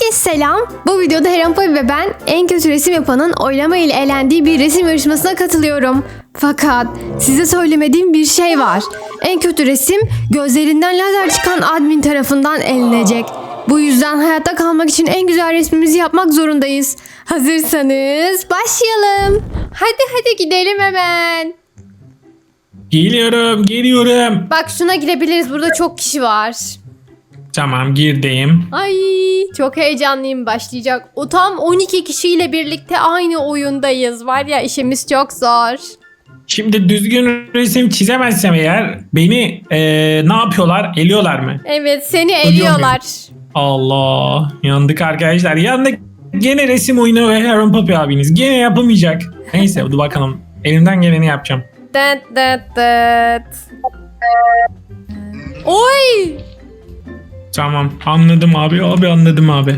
Herkese selam. Bu videoda Heren Poy ve ben en kötü resim yapanın oylama ile elendiği bir resim yarışmasına katılıyorum. Fakat size söylemediğim bir şey var. En kötü resim gözlerinden lazer çıkan admin tarafından elenecek. Bu yüzden hayatta kalmak için en güzel resmimizi yapmak zorundayız. Hazırsanız başlayalım. Hadi hadi gidelim hemen. Geliyorum, geliyorum. Bak şuna girebiliriz. Burada çok kişi var. Tamam, girdim. Ay çok heyecanlıyım başlayacak. O tam 12 kişiyle birlikte aynı oyundayız. Var ya işimiz çok zor. Şimdi düzgün resim çizemezsem eğer beni eee, ne yapıyorlar? Eliyorlar mı? Evet seni eliyorlar. Allah, yandık arkadaşlar. Yandık. Gene resim oyunu ve Aaron Papi abiniz. Gene yapamayacak. Neyse, hadi bakalım. Elimden geleni yapacağım. Dıt dıt dıt. Oy! Tamam, anladım abi. Abi anladım abi.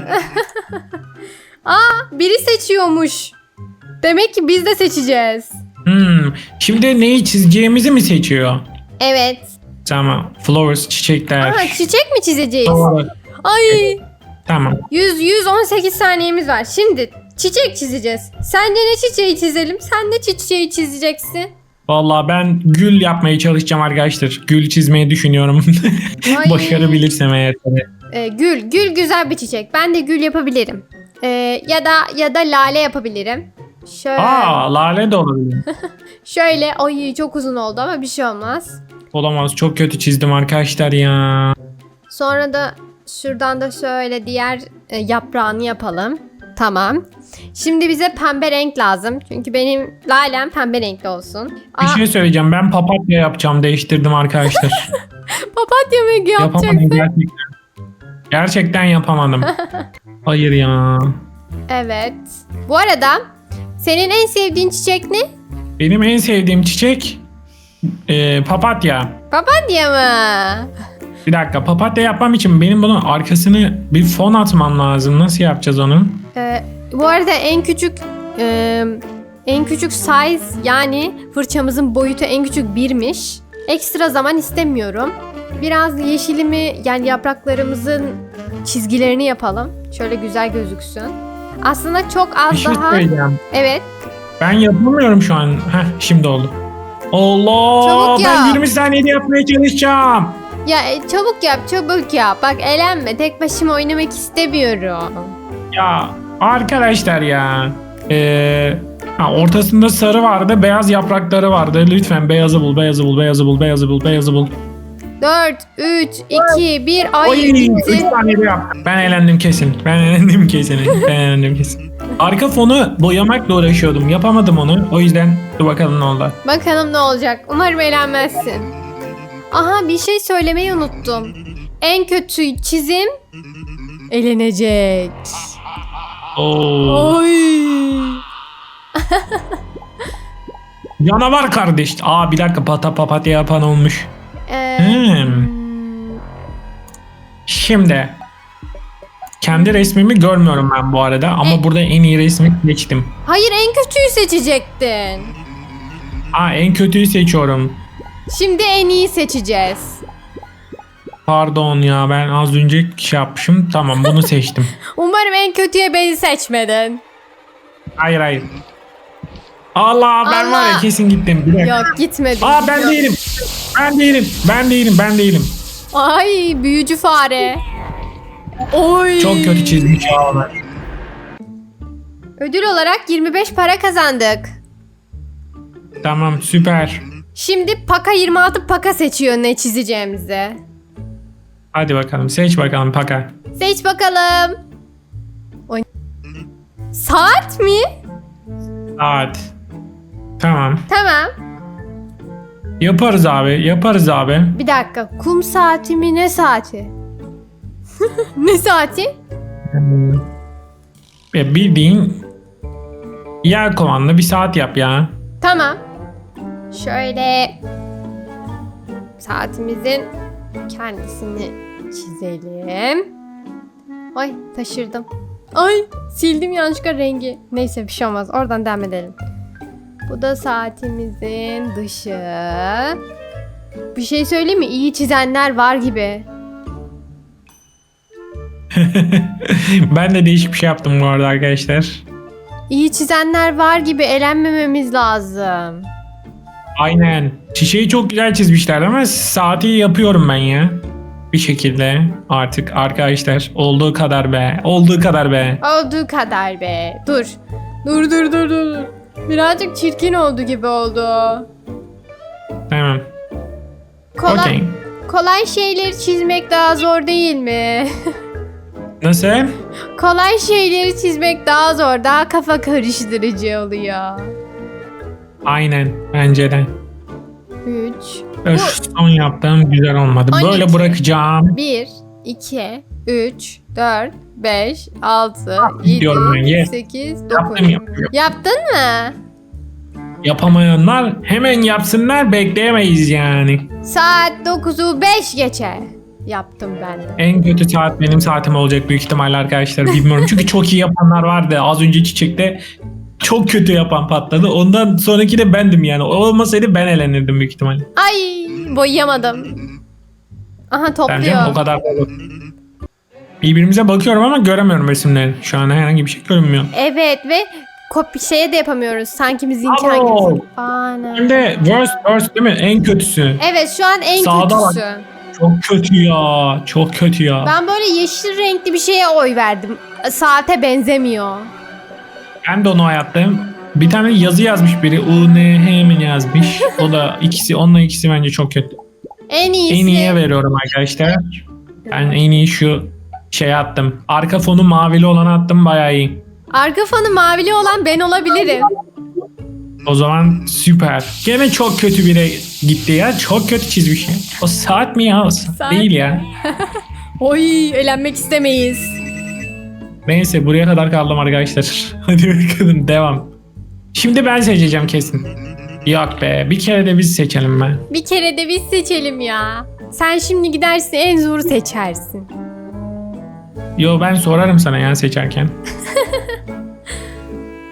Aa biri seçiyormuş. Demek ki biz de seçeceğiz. Hmm, şimdi neyi çizeceğimizi mi seçiyor? Evet. Tamam, flowers, çiçekler. Aha çiçek mi çizeceğiz? Doğru. Ay Tamam. 100 118 saniyemiz var. Şimdi çiçek çizeceğiz. Sence ne çiçeği çizelim? Sen ne çiçeği çizeceksin? Vallahi ben gül yapmaya çalışacağım arkadaşlar. Gül çizmeyi düşünüyorum. Ay. Başarabilirsem eğer tabii. Ee, gül, gül güzel bir çiçek. Ben de gül yapabilirim. Ee, ya da ya da lale yapabilirim. Şöyle, Aa lale de olabilir. şöyle. Ay çok uzun oldu ama bir şey olmaz. Olamaz çok kötü çizdim arkadaşlar ya. Sonra da şuradan da şöyle diğer e, yaprağını yapalım. Tamam. Şimdi bize pembe renk lazım. Çünkü benim lalem pembe renkli olsun. Bir Aa, şey söyleyeceğim ben papatya yapacağım değiştirdim arkadaşlar. papatya mı yapamadım yapacaksın? gerçekten. Gerçekten yapamadım. Hayır ya. Evet. Bu arada senin en sevdiğin çiçek ne? Benim en sevdiğim çiçek e, papatya. Papatya mı? Bir dakika papatya yapmam için benim bunun arkasını bir fon atmam lazım. Nasıl yapacağız onu? Ee, bu arada en küçük e, en küçük size yani fırçamızın boyutu en küçük birmiş. Ekstra zaman istemiyorum. Biraz yeşilimi yani yapraklarımızın çizgilerini yapalım. Şöyle güzel gözüksün. Aslında çok Bir az şey daha. söyleyeceğim. Evet. Ben yapamıyorum şu an. Heh şimdi oldu. Allah Çabuk ben yap. 20 saniyede yapmaya çalışacağım. Ya e, çabuk yap, çabuk yap. Bak elenme. Tek başıma oynamak istemiyorum. Ya arkadaşlar ya. Ee, ha, ortasında sarı vardı, beyaz yaprakları vardı. Lütfen beyazı bul, beyazı bul, beyazı bul, beyazı bul, beyazı bul. 4 3 2 1 ay Oy, 3 bitti. saniyede yaptım. Ben eğlendim kesin. Ben eğlendim kesin. Ben eğlendim kesin. Arka fonu boyamakla uğraşıyordum. Yapamadım onu. O yüzden dur bakalım ne oldu. Bakalım ne olacak. Umarım eğlenmezsin. Aha bir şey söylemeyi unuttum. En kötü çizim elenecek. Oo. Oy. Canavar kardeş. Aa bir dakika pata papatya yapan olmuş. Ee, Hmm. hmm, Şimdi kendi resmimi görmüyorum ben bu arada ama E- burada en iyi resmi geçtim. Hayır en kötüyü seçecektin. Aa en kötüyü seçiyorum. Şimdi en iyi seçeceğiz. Pardon ya ben az önce şey yapmışım. Tamam bunu seçtim. Umarım en kötüye beni seçmedin. hayır hayır. Allah ben var ya Allah. kesin gittim. Bir dakika. Yok gitmedin. Aa ben Yok. değilim. Ben değilim. Ben değilim. Ben değilim. Ay büyücü fare. Oy. Çok kötü çizmiş ya onlar. Ödül olarak 25 para kazandık. Tamam süper. Şimdi Paka 26 Paka seçiyor ne çizeceğimizi. Hadi bakalım seç bakalım Paka. Seç bakalım. Oy. Saat mi? Saat. Tamam. Tamam. Yaparız abi. Yaparız abi. Bir dakika. Kum saati mi ne saati? ne saati? E, bildiğin yer kovanlı bir saat yap ya. Tamam. Şöyle saatimizin kendisini çizelim. Ay taşırdım. Ay sildim yanlışlıkla rengi. Neyse bir şey olmaz. Oradan devam edelim. Bu da saatimizin dışı. Bir şey söyleyeyim mi? İyi çizenler var gibi. ben de değişik bir şey yaptım bu arada arkadaşlar. İyi çizenler var gibi elenmememiz lazım. Aynen. Çiçeği çok güzel çizmişler ama saati yapıyorum ben ya. Bir şekilde artık arkadaşlar olduğu kadar be. Olduğu kadar be. Olduğu kadar be. Dur. Dur dur dur dur. Birazcık çirkin oldu gibi oldu. Tamam. Kolay, Okey. kolay şeyleri çizmek daha zor değil mi? Nasıl? kolay şeyleri çizmek daha zor, daha kafa karıştırıcı oluyor. Aynen. Bence de. 3, Ö, Şu son yaptığım güzel olmadı. 12. Böyle bırakacağım. 1, 2, 3, 4, 5, 6, gidiyorum ben, 7, ye. 8, 9. Yaptım yaptım. Yaptın mı? Yapamayanlar hemen yapsınlar bekleyemeyiz yani. Saat 9'u 5 geçe. Yaptım ben de. En kötü saat benim saatim olacak büyük ihtimalle arkadaşlar bilmiyorum. Çünkü çok iyi yapanlar vardı. Az önce çiçekte çok kötü yapan patladı. Ondan sonraki de bendim yani. O olmasaydı ben elenirdim büyük ihtimalle. Ay boyayamadım. Aha topluyor. Bence o kadar da Birbirimize bakıyorum ama göremiyorum resimleri. Şu an herhangi bir şey görünmüyor. Evet ve kopya şeye de yapamıyoruz. Sanki bizimki Abo. hangisi? Ana. Hem de worst worst değil mi? En kötüsü. Evet şu an en Sağda var. kötüsü. Çok kötü ya. Çok kötü ya. Ben böyle yeşil renkli bir şeye oy verdim. Saate benzemiyor. Ben de onu hayattayım. Bir tane yazı yazmış biri. U, N, H mi yazmış? O da ikisi, onunla ikisi bence çok kötü. En iyisi. En iyiye veriyorum arkadaşlar. Ben en iyi şu şey attım. Arka fonu mavili olan attım bayağı iyi. Arka fonu mavili olan ben olabilirim. O zaman süper. Gene çok kötü bire gitti ya. Çok kötü çizmiş. O saat mi ya? O saat. Değil ya. Oy eğlenmek istemeyiz. Neyse buraya kadar kaldım arkadaşlar. Hadi bakalım devam. Şimdi ben seçeceğim kesin. Yok be bir kere de biz seçelim be. Bir kere de biz seçelim ya. Sen şimdi gidersin en zoru seçersin. Yo ben sorarım sana ya seçerken.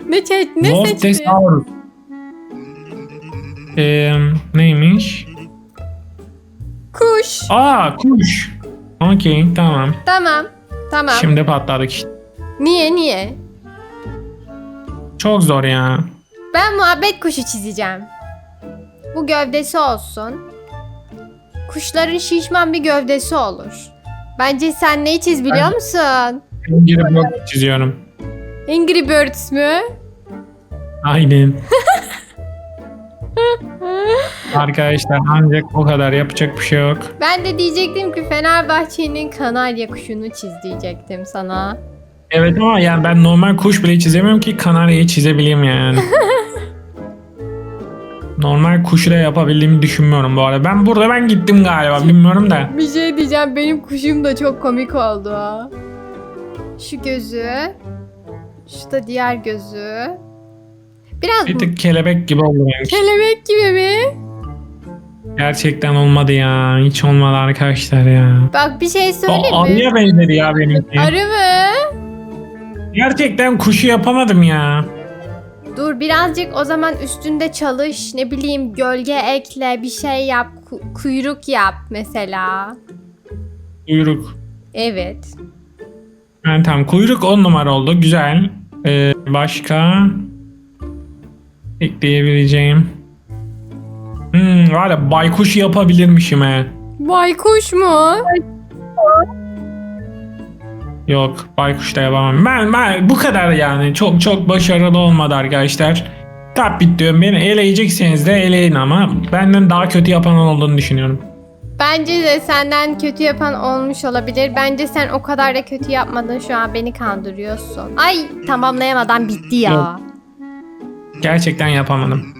Ne, çe- ne seçtin? Voltesaurus. Ee, neymiş? Kuş. Aa kuş. Okey tamam. Tamam. Tamam. Şimdi patladık işte. Niye niye? Çok zor ya. Ben muhabbet kuşu çizeceğim. Bu gövdesi olsun. Kuşların şişman bir gövdesi olur. Bence sen neyi çiz biliyor Ben- musun? Angry Bird çiziyorum. Angry Birds mü? Aynen. Arkadaşlar ancak o kadar yapacak bir şey yok. Ben de diyecektim ki Fenerbahçe'nin kanarya kuşunu çiz diyecektim sana. Evet ama yani ben normal kuş bile çizemiyorum ki kanaryayı çizebileyim yani. normal kuşu da yapabildiğimi düşünmüyorum bu arada. Ben burada ben gittim galiba bilmiyorum da. Bir şey diyeceğim benim kuşum da çok komik oldu. Şu gözü. Şu da diğer gözü. Biraz Bir tık kelebek gibi oldu kelebek gibi mi? Gerçekten olmadı ya. Hiç olmadı arkadaşlar ya. Bak bir şey O söyleyeyim mi? arıya benzedi ya benimki. Arı mı? Gerçekten kuşu yapamadım ya. Dur birazcık o zaman üstünde çalış. Ne bileyim gölge ekle bir şey yap. ku- kuyruk yap mesela. Kuyruk. Evet. Yani tamam kuyruk 10 numara oldu. Güzel. Ee, başka ekleyebileceğim. Hmm, var ya baykuş yapabilirmişim he. Baykuş mu? Yok baykuş da yapamam. Ben, ben bu kadar yani. Çok çok başarılı olmadı arkadaşlar. Tabi diyorum beni eleyecekseniz de eleyin ama benden daha kötü yapan olduğunu düşünüyorum. Bence de senden kötü yapan olmuş olabilir. Bence sen o kadar da kötü yapmadın. Şu an beni kandırıyorsun. Ay tamamlayamadan bitti ya. Yok. Gerçekten yapamadım.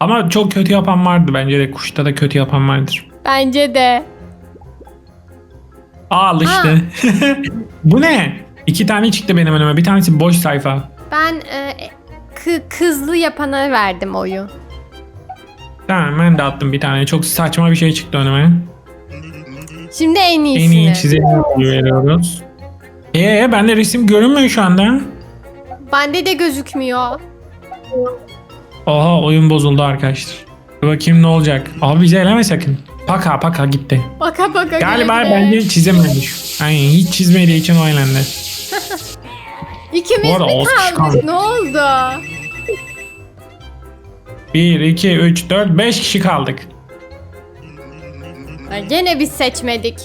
Ama çok kötü yapan vardı bence de kuşta da kötü yapan vardır. Bence de. Al işte. Bu ne? İki tane çıktı benim önüme. Bir tanesi boş sayfa. Ben e, kı- kızlı yapana verdim oyu. Tamam ben de attım bir tane. Çok saçma bir şey çıktı önüme. Şimdi en iyisini. En iyi çizeni veriyoruz. Ee bende resim görünmüyor şu anda. Bende de gözükmüyor. Oha oyun bozuldu arkadaşlar. Bakayım ne olacak. Abi bizi eleme sakın. Paka paka gitti. Baka baka Galiba güle. bence çizememiş. Aynen hiç çizmediği için o elendi. İkimiz Bu arada mi kişi kaldık? kaldı. Ne oldu? 1, 2, 3, 4, 5 kişi kaldık. Ha, Gene biz seçmedik.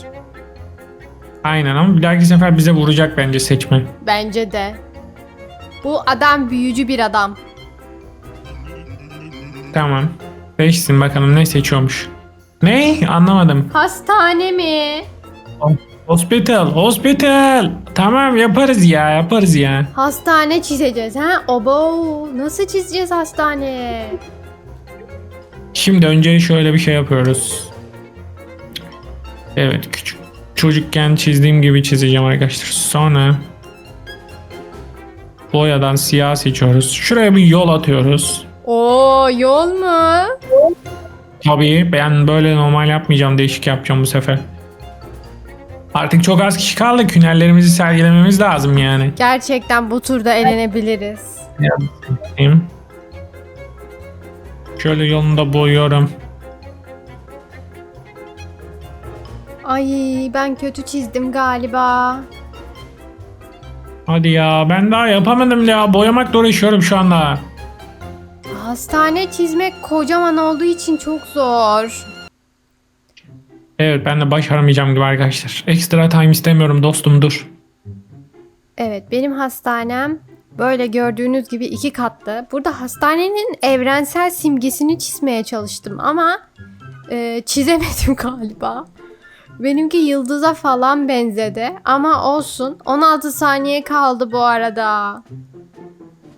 Aynen ama bir dahaki sefer bize vuracak bence seçme. Bence de. Bu adam büyücü bir adam. Tamam. Seçsin bakalım ne seçiyormuş. Ne? Anlamadım. Hastane mi? Hospital, hospital. Tamam yaparız ya, yaparız ya. Hastane çizeceğiz ha? Obo nasıl çizeceğiz hastane? Şimdi önce şöyle bir şey yapıyoruz. Evet, küçük çocukken çizdiğim gibi çizeceğim arkadaşlar. Sonra boyadan siyah seçiyoruz. Şuraya bir yol atıyoruz. Oo yol mu? Tabii ben böyle normal yapmayacağım, değişik yapacağım bu sefer. Artık çok az kişi kaldı. Hünerlerimizi sergilememiz lazım yani. Gerçekten bu turda elenebiliriz. Yapayım. Şöyle yolunu da boyuyorum. Ay ben kötü çizdim galiba. Hadi ya ben daha yapamadım ya. Boyamakla uğraşıyorum şu anda. Hastane çizmek kocaman olduğu için çok zor. Evet ben de başaramayacağım gibi arkadaşlar. Ekstra time istemiyorum dostum dur. Evet benim hastanem böyle gördüğünüz gibi iki katlı. Burada hastanenin evrensel simgesini çizmeye çalıştım ama e, çizemedim galiba. Benimki yıldıza falan benzedi ama olsun. 16 saniye kaldı bu arada.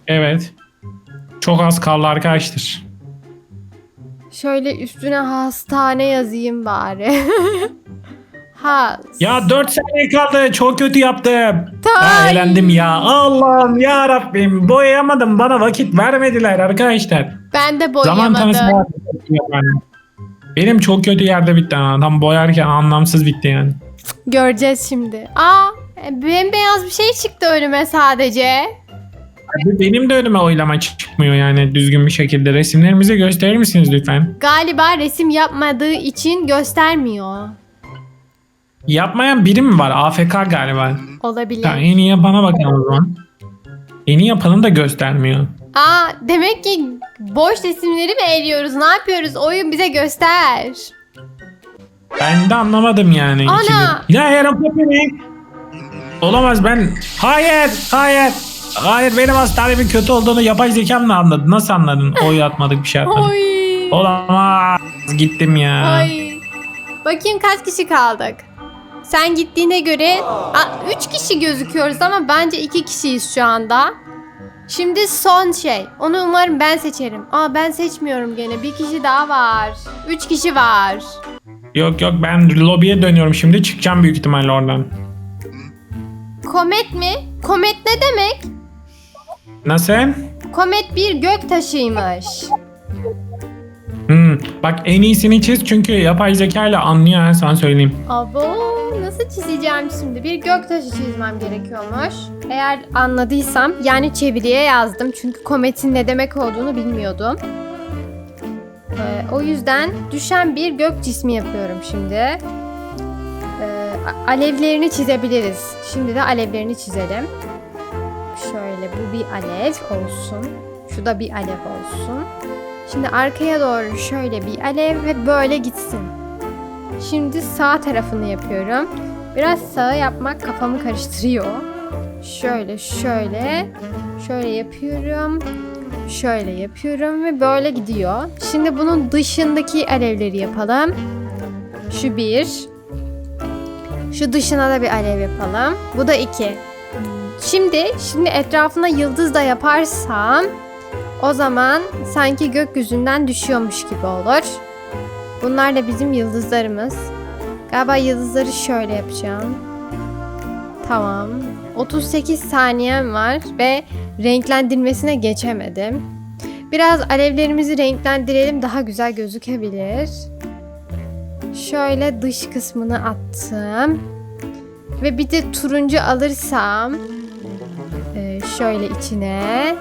Evet. Çok az kaldı arkadaşlar. Şöyle üstüne hastane yazayım bari. ha. Ya 4 saniye kaldı. Çok kötü yaptım. Tay. Ha, elendim ya. Allah'ım ya Rabbim. Boyayamadım. Bana vakit vermediler arkadaşlar. Ben de Zaman tanısı boyayamadım. var. Benim çok kötü yerde bitti. ha. Tam boyarken anlamsız bitti yani. Göreceğiz şimdi. Aa, bembeyaz bir şey çıktı önüme sadece. Benim de önüme oylama çıkmıyor yani düzgün bir şekilde. Resimlerimizi gösterir misiniz lütfen? Galiba resim yapmadığı için göstermiyor. Yapmayan biri mi var? AFK galiba. Olabilir. Tamam, en iyi yapana bakalım o zaman. En iyi yapanı da göstermiyor. Aa, demek ki boş resimleri mi eliyoruz? Ne yapıyoruz? Oyun bize göster. Ben de anlamadım yani. Ana! ikili. Ya yarım. Olamaz ben. Hayır, hayır. Hayır benim hastanemin kötü olduğunu yapay zekamla anladın. Nasıl anladın? Oy atmadık bir şey atmadık. Oy. Olamaz. Gittim ya. Ay. Bakayım kaç kişi kaldık. Sen gittiğine göre 3 kişi gözüküyoruz ama bence 2 kişiyiz şu anda. Şimdi son şey. Onu umarım ben seçerim. Aa ben seçmiyorum gene. Bir kişi daha var. 3 kişi var. Yok yok ben lobiye dönüyorum şimdi. Çıkacağım büyük ihtimalle oradan. Komet mi? Komet ne demek? Nasıl? Komet bir gök taşıymış. Hmm, bak en iyisini çiz çünkü yapay zeka ile anlıyor ha sana söyleyeyim. Abo nasıl çizeceğim şimdi? Bir göktaşı çizmem gerekiyormuş. Eğer anladıysam yani çeviriye yazdım. Çünkü kometin ne demek olduğunu bilmiyordum. Ee, o yüzden düşen bir gök cismi yapıyorum şimdi. Ee, alevlerini çizebiliriz. Şimdi de alevlerini çizelim. Bu bir alev olsun. Şu da bir alev olsun. Şimdi arkaya doğru şöyle bir alev ve böyle gitsin. Şimdi sağ tarafını yapıyorum. Biraz sağı yapmak kafamı karıştırıyor. Şöyle şöyle şöyle yapıyorum. Şöyle yapıyorum ve böyle gidiyor. Şimdi bunun dışındaki alevleri yapalım. Şu bir. Şu dışına da bir alev yapalım. Bu da iki. Şimdi şimdi etrafına yıldız da yaparsam o zaman sanki gökyüzünden düşüyormuş gibi olur. Bunlar da bizim yıldızlarımız. Galiba yıldızları şöyle yapacağım. Tamam. 38 saniyem var ve renklendirmesine geçemedim. Biraz alevlerimizi renklendirelim daha güzel gözükebilir. Şöyle dış kısmını attım. Ve bir de turuncu alırsam şöyle içine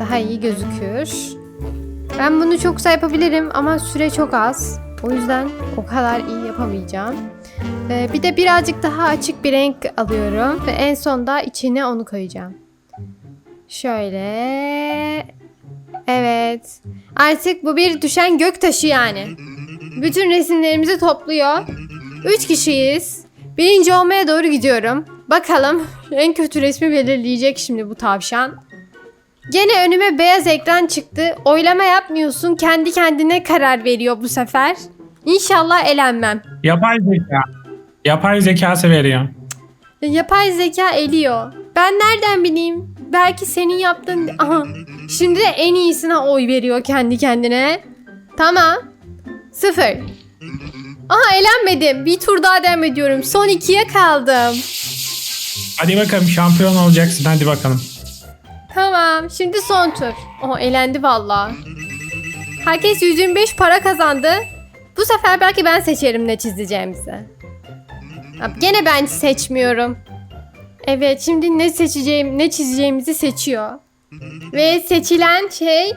daha iyi gözükür. Ben bunu çok kısa yapabilirim ama süre çok az. O yüzden o kadar iyi yapamayacağım. Ee, bir de birazcık daha açık bir renk alıyorum ve en sonda içine onu koyacağım. Şöyle. Evet. Artık bu bir düşen göktaşı yani. Bütün resimlerimizi topluyor. Üç kişiyiz. Birinci olmaya doğru gidiyorum. Bakalım en kötü resmi belirleyecek şimdi bu tavşan. Gene önüme beyaz ekran çıktı. Oylama yapmıyorsun. Kendi kendine karar veriyor bu sefer. İnşallah elenmem. Yapay zeka. Yapay zekası veriyor. Yapay zeka eliyor. Ben nereden bileyim? Belki senin yaptığın... Aha. Şimdi de en iyisine oy veriyor kendi kendine. Tamam. Sıfır. Aha elenmedim. Bir tur daha devam ediyorum. Son ikiye kaldım. Hadi bakalım şampiyon olacaksın hadi bakalım. Tamam. Şimdi son tur. Oha elendi valla. Herkes 125 para kazandı. Bu sefer belki ben seçerim ne çizeceğimizi. Ha, Gene ben seçmiyorum. Evet şimdi ne seçeceğim, ne çizeceğimizi seçiyor. Ve seçilen şey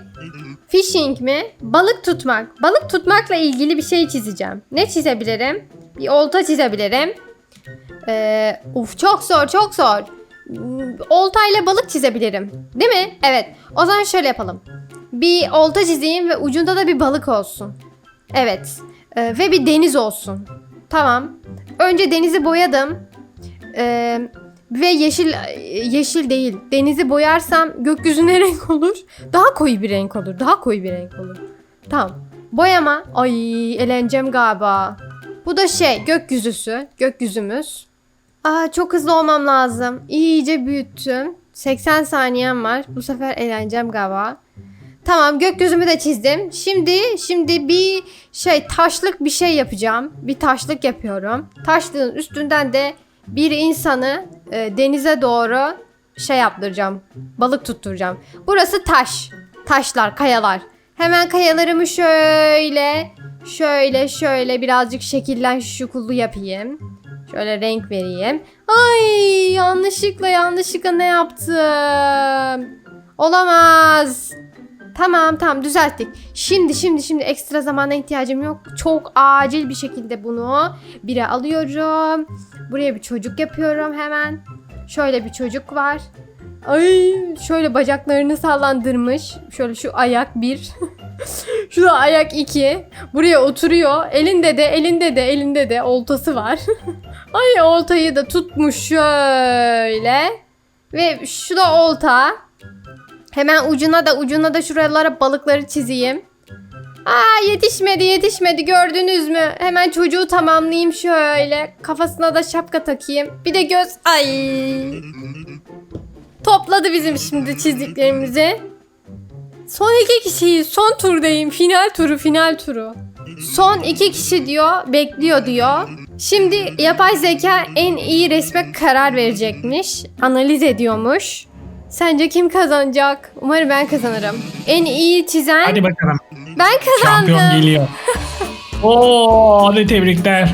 fishing mi? Balık tutmak. Balık tutmakla ilgili bir şey çizeceğim. Ne çizebilirim? Bir olta çizebilirim. Ee, uf çok zor çok zor. Hmm, Oltayla balık çizebilirim. Değil mi? Evet. O zaman şöyle yapalım. Bir olta çizeyim ve ucunda da bir balık olsun. Evet. Ee, ve bir deniz olsun. Tamam. Önce denizi boyadım. Ee, ve yeşil yeşil değil. Denizi boyarsam gökyüzü ne renk olur? Daha koyu bir renk olur. Daha koyu bir renk olur. Tamam. Boyama. Ay eleneceğim galiba. Bu da şey gökyüzüsü. Gökyüzümüz. Aa çok hızlı olmam lazım. İyice büyüttüm. 80 saniyem var. Bu sefer eğleneceğim galiba. Tamam gökyüzümü de çizdim. Şimdi şimdi bir şey taşlık bir şey yapacağım. Bir taşlık yapıyorum. Taşlığın üstünden de bir insanı e, denize doğru şey yaptıracağım. Balık tutturacağım. Burası taş. Taşlar, kayalar. Hemen kayalarımı şöyle şöyle şöyle birazcık şekillen şukullu yapayım. Şöyle renk vereyim. Ay yanlışlıkla yanlışlıkla ne yaptım? Olamaz. Tamam tamam düzelttik. Şimdi şimdi şimdi ekstra zamana ihtiyacım yok. Çok acil bir şekilde bunu bire alıyorum. Buraya bir çocuk yapıyorum hemen. Şöyle bir çocuk var. Ay şöyle bacaklarını sallandırmış. Şöyle şu ayak bir. şu da ayak iki. Buraya oturuyor. Elinde de elinde de elinde de oltası var. Ay oltayı da tutmuş şöyle. Ve şu da olta. Hemen ucuna da ucuna da şuralara balıkları çizeyim. Aa yetişmedi yetişmedi gördünüz mü? Hemen çocuğu tamamlayayım şöyle. Kafasına da şapka takayım. Bir de göz. Ay. Topladı bizim şimdi çizdiklerimizi. Son iki kişiyiz. Son turdayım. Final turu final turu. Son iki kişi diyor. Bekliyor diyor. Şimdi yapay zeka en iyi resme karar verecekmiş. Analiz ediyormuş. Sence kim kazanacak? Umarım ben kazanırım. En iyi çizen Hadi bakalım. ben kazandım. Şampiyon geliyor. Oo, hadi tebrikler.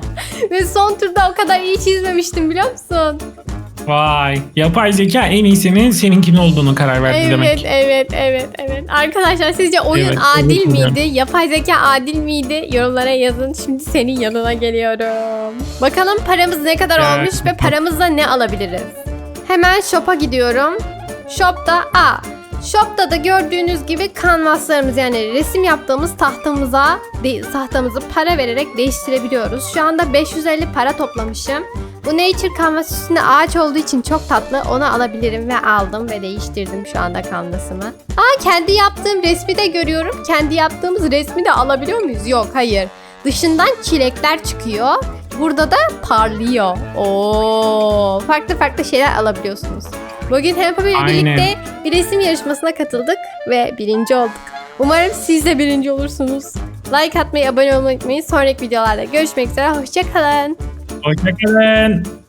Ve son turda o kadar iyi çizmemiştim biliyor musun? Vay. Yapay zeka en iyisinin seninkinin olduğunu karar verdi Evet, demek. evet, evet, evet. Arkadaşlar sizce oyun Evet, adil evet, miydi? Yapay zeka adil miydi? Yorumlara yazın. Şimdi senin yanına geliyorum. Bakalım paramız ne kadar Ya, olmuş ve paramızla ne alabiliriz? Hemen shop'a gidiyorum. Shop'ta a Shop'ta da gördüğünüz gibi kanvaslarımız yani resim yaptığımız tahtamıza tahtamızı para vererek değiştirebiliyoruz. Şu anda 550 para toplamışım. Bu Nature kanvas üstünde ağaç olduğu için çok tatlı. Onu alabilirim ve aldım ve değiştirdim şu anda kanvasımı. Aa kendi yaptığım resmi de görüyorum. Kendi yaptığımız resmi de alabiliyor muyuz? Yok hayır. Dışından çilekler çıkıyor. Burada da parlıyor. Oo, farklı farklı şeyler alabiliyorsunuz. Bugün Hempa ile birlikte bir resim yarışmasına katıldık ve birinci olduk. Umarım siz de birinci olursunuz. Like atmayı, abone olmayı unutmayın. Sonraki videolarda görüşmek üzere. Hoşçakalın. Hoşçakalın.